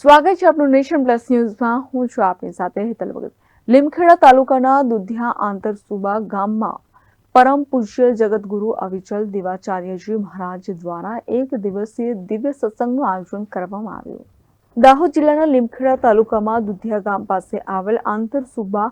સ્વાગત છે આપનું નેશન પ્લસ ન્યૂઝમાં. હું છું આપની સાથે હેતલ ભગત. લીમખેડા તાલુકાના દુધિયા આંતરસુબા ગામમાં પરમ પૂજ્ય જગતગુરુ અવિચલ દેવાચાર્યજી મહારાજ દ્વારા એક દિવસીય દિવ્ય સત્સંગનું આયોજન કરવામાં આવ્યું. દાહોદ જિલ્લાના લીમખેડા તાલુકામાં દુધિયા ગામ પાસે આવેલ આંતરસુબા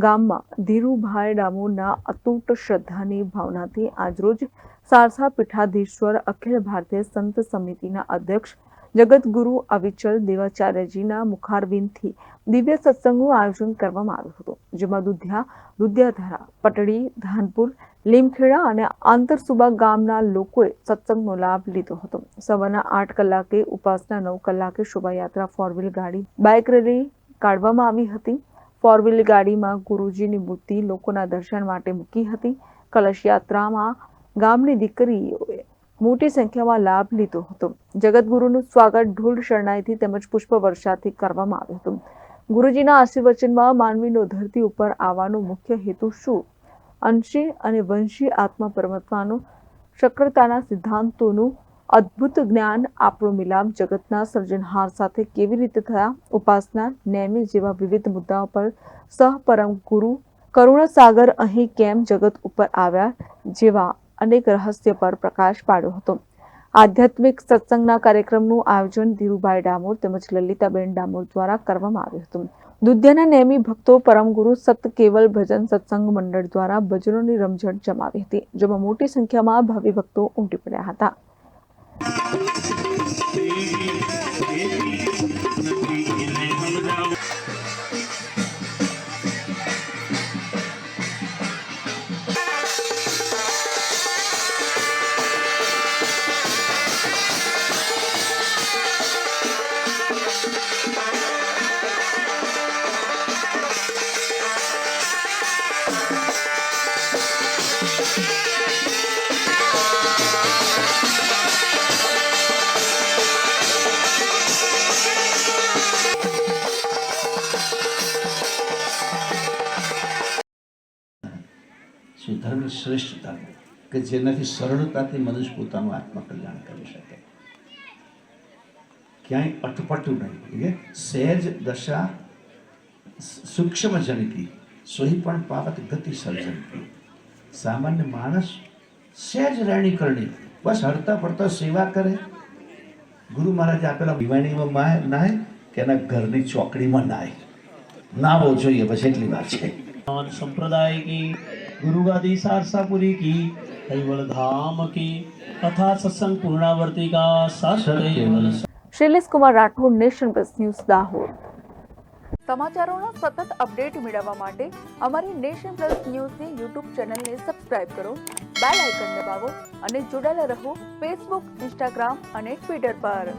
ગામમાં ધીરુભાઈ ડામોરના અતૂટ શ્રદ્ધાની ભાવનાથી આજરોજ સારસા પીઠાધીશ્વર અખિલ ભારતીય સંત સમિતિના અધ્યક્ષ જગતગુરુ અવિચલ દેવાચાર્યજીના મુખારબિંદથી દિવ્ય સત્સંગનું આયોજન કરવામાં આવ્યું હતું, જેમાં દુધિયા, દુધિયાધારા, પટડી, ધાનપુર, લીમખેડા અને આંતરસુબા ગામના લોકોએ સત્સંગનો લાભ લીધો હતો. સવારના આઠ કલાકે ઉપાસના નવ કલાકે શોભાયાત્રા ફોર વ્હીલ ગાડી, બાઇક રેલી કાઢવામાં આવી હતી. ફોર વ્હીલ ગાડીમાં ગુરુજીની મૂર્તિ લોકોના દર્શન માટે મૂકી હતી. કલશ યાત્રામાં ગામની દીકરીઓએ મોટી સંખ્યામાં લાભ લીધો હતો. જગતગુરુનું સ્વાગત ઢોલ શરણાઈથી તેમજ પુષ્પ વર્ષાથી કરવામાં આવ્યું હતું. ગુરુજીના આશીર્વચનમાં માનવીનો ધરતી ઉપર આવવાનો મુખ્ય હેતુ શું? અંશી અને વંશી આત્મા પરમાત્માનું શક્રતાના સિદ્ધાંતોનું અદ્ભુત જ્ઞાન, આપણો મિલાપ, જગતના સર્જનહાર સાથે કેવી રીતે થયા? ઉપાસના, નેમી જેવા વિવિધ મુદ્દાઓ પર સહપરમ ગુરુ કરુણાસાગર અહીં કેમ જગત ઉપર આવ્યા? જેવા અનેક રહસ્ય પર પ્રકાશ પાડ્યો હતો. આધ્યાત્મિક સત્સંગના કાર્યક્રમનું આયોજન ધીરુભાઈ ડામોર તેમજ લલિતાબેન ડામોર દ્વારા કરવામાં આવ્યું હતું. દુધિયાના નેમી ભક્તો પરમગુરુ સત કેવલ ભજન સત્સંગ મંડળ દ્વારા ભજનોની રમઝટ જમાવી હતી, જેમાં મોટી સંખ્યામાં ભાવિ ભક્તો ઉમટી પડ્યા હતા. સુધર્મની શ્રેષ્ઠતાનું કે જેનાથી સરળતાથી મનુષ્ય પોતાનું આત્મકલ્યાણ કરી શકે. ક્યાંય અટપટું નહીં એટલે સહેજ દશા સૂક્ષ્મ જનકી સોહી પણ પાવત ગતિ સર્જન સામાન્ય માણસ સહેજ રહેણી કરણી બસ હરતા ફરતા સેવા કરે. ગુરુ મહારાજે આપેલા દિવાણીમાં નાય કે એના ઘરની ચોકડીમાં નાય. નાવો જોઈએ, બસ એટલી વાત છે. સંપ્રદાય કી की गुरु गादी सारसापुरी की कैवल धाम की तथा सत्संग पूर्णावर्ती का सत्य Shailesh Kumar Rathod nation plus news Dahod સમાચારોના સતત અપડેટ મેળવવા માટે અમારી નેશન પ્લસ ન્યૂઝની યુટ્યુબ ચેનલને સબસ્ક્રાઇબ કરો બેલ આઇકન દબાવો અને જોડાયેલા રહો ફેસબુક ઇન્સ્ટાગ્રામ અને ટ્વિટર પર